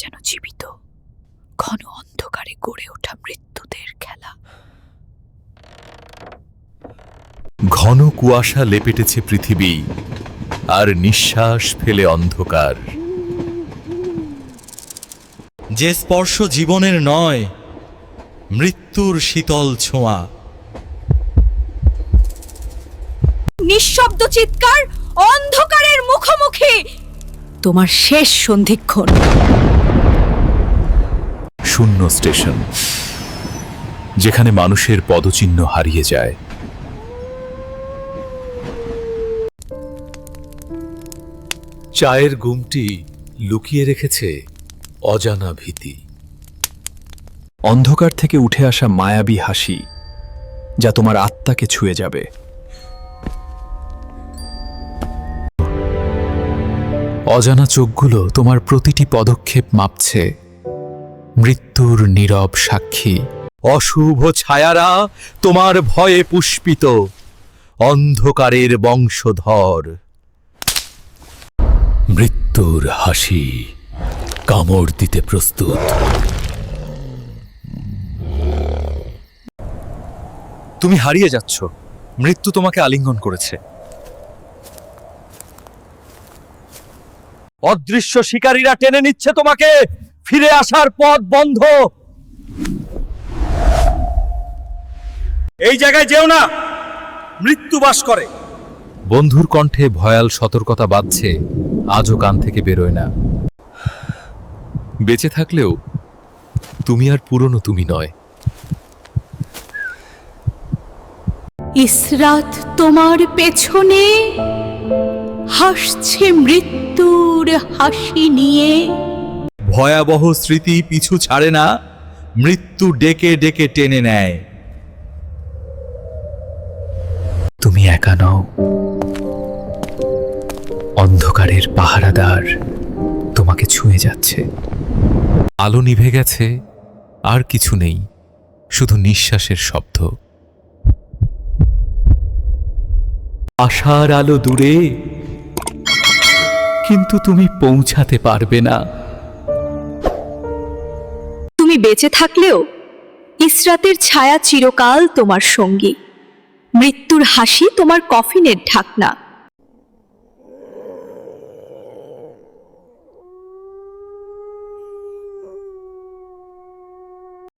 যেন জীবিত। ঘন অন্ধকারে গড়ে ওঠা মৃত্যুদের খেলা। ঘন কুয়াশা লেপেটেছে পৃথিবী আর নিঃশ্বাস ফেলে অন্ধকার। যে স্পর্শ জীবনের নয় মৃত্যুর শীতল ছোঁয়া। নিঃশব্দ চিৎকার অন্ধকারের মুখোমুখি। তোমার শেষ সন্ধিক্ষণ। শূন্য স্টেশন, যেখানে মানুষের পদচিহ্ন হারিয়ে যায়। চায়ের গুমটি লুকিয়ে রেখেছে অজানা ভীতি। অন্ধকার থেকে উঠে আসা মায়াবী হাসি যা তোমার আত্মাকে ছুঁয়ে যাবে। অজানা চোখগুলো তোমার প্রতিটি পদক্ষেপ মাপছে মৃত্যুর নীরব সাক্ষী। অশুভ ছায়ারা তোমার ভয়ে পুষ্পিত। অন্ধকারের বংশধর। মৃত্যুর হাসি কামড় দিতে প্রস্তুত। তুমি হারিয়ে যাচ্ছ। মৃত্যু তোমাকে আলিঙ্গন করেছে। অদৃশ্য শিকারীরা টেনে নিচ্ছে তোমাকে। ফিরে আসার পথ বন্ধ। এই জায়গায় যেও না মৃত্যু বাস করে। বন্ধুর কণ্ঠে ভয়াল সতর্কতা বাজছে আজও কান থেকে বেরোয় না। বেঁচে থাকলেও তুমি আর পুরনো তুমি নয়। ইসরাত তোমার পেছনে হাসছে মৃত্যুর হাসি নিয়ে। ভয়াবহ স্মৃতি পিছু ছাড়ে না, মৃত্যু ডেকে ডেকে টেনে নেয়। তুমি একা নও। অন্ধকারের পাহারাদার তোমাকে ছুঁয়ে যাচ্ছে। আলো নিভে গেছে, আর কিছু নেই, শুধু নিঃশ্বাসের শব্দ। আশার আলো দূরে, কিন্তু তুমি পৌঁছাতে পারবে না। তুমি বেঁচে থাকলেও ইসরাতের ছায়া চিরকাল তোমার সঙ্গী। মৃত্যুর হাসি তোমার কফিনের ঢাকনা।